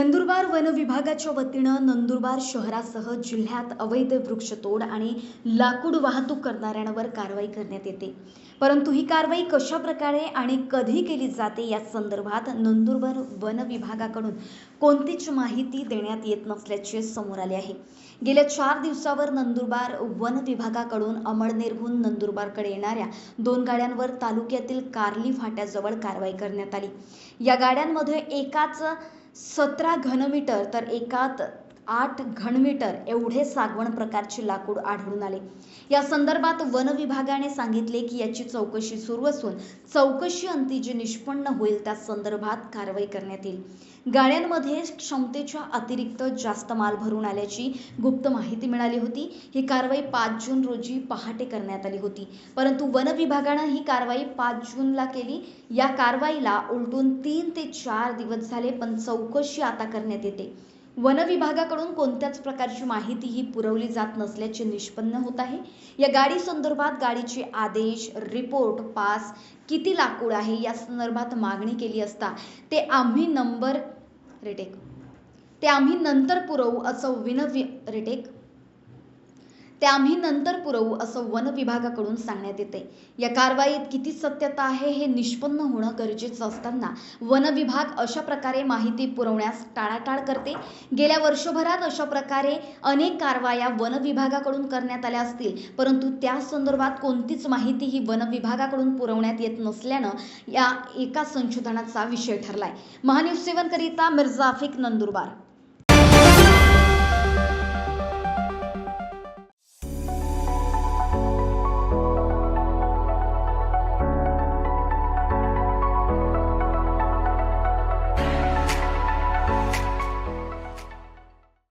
Nandurbar one विभागाच्या वतीनं नंदुरबार शहरासह जिल्ह्यात अवैध वृक्षतोड आणि लाकूड वाहतूक करणाऱ्यांवर कारवाई करण्यात येते. परंतु ही कारवाई कशा प्रकारे आणि कधी केली जाते या संदर्भात नंदुरबार वन विभागाकडून कोणतीच माहिती देण्यात येत नसल्याचे समोर आले आहे. गेल्या चार दिवसावर नंदुरबार वन विभागाकडून अमळनेरहून नंदुरबारकडे येणाऱ्या दोन गाड्यांवर तालुक्यातील कार्ली फाट्याजवळ कारवाई करण्यात आली. या गाड्यांमध्ये एकाच सतरा घनमीटर तर एकात आठ घनमीटर एवढे सागवण प्रकारचे लाकूड आढळून आले. या संदर्भात वन विभागाने सांगितले की याची चौकशी सुरू असून चौकशी अंती जे निष्पन्न होईल त्या संदर्भात कारवाई करण्यात येईल. गाड्यांमध्ये क्षमतेच्या अतिरिक्त जास्त माल भरून आल्याची गुप्त माहिती मिळाली होती. ही कारवाई पाच जून रोजी पहाटे करण्यात आली होती. परंतु वन विभागानं ही कारवाई पाच जूनला केली. या कारवाईला उलटून तीन ते चार दिवस झाले पण चौकशी आता करण्यात येते. वन विभागाकडून कोणत्याच प्रकारची माहिती ही पुरवली जात नसल्याचे निष्पन्न होत आहे. या गाडी संदर्भात गाडीचे आदेश रिपोर्ट पास किती लाकूड आहे या संदर्भात मागणी केली असता ते आम्ही नंबर रिटेक ते आम्ही नंतर पुरवू असं विनवी रिटेक ते आम्ही नंतर पुरवू असं वन विभागाकडून सांगण्यात येते. या कारवाईत किती सत्यता आहे हे निष्पन्न होणं गरजेचं असताना वन विभाग अशा प्रकारे माहिती पुरवण्यास टाळाटाळ करते. गेल्या वर्षभरात अशा प्रकारे अनेक कारवाया वन विभागाकडून करण्यात आल्या असतील. परंतु त्या संदर्भात कोणतीच माहिती ही वन विभागाकडून पुरवण्यात येत नसल्यानं या एका संशोधनाचा विषय ठरलाय. महान्यूज सेवन करिता मिर्झा आफिक नंदुरबार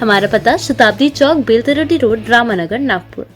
हमारा पता शताब्दी चौक बेलतरडी रोड रामानगर नागपुर।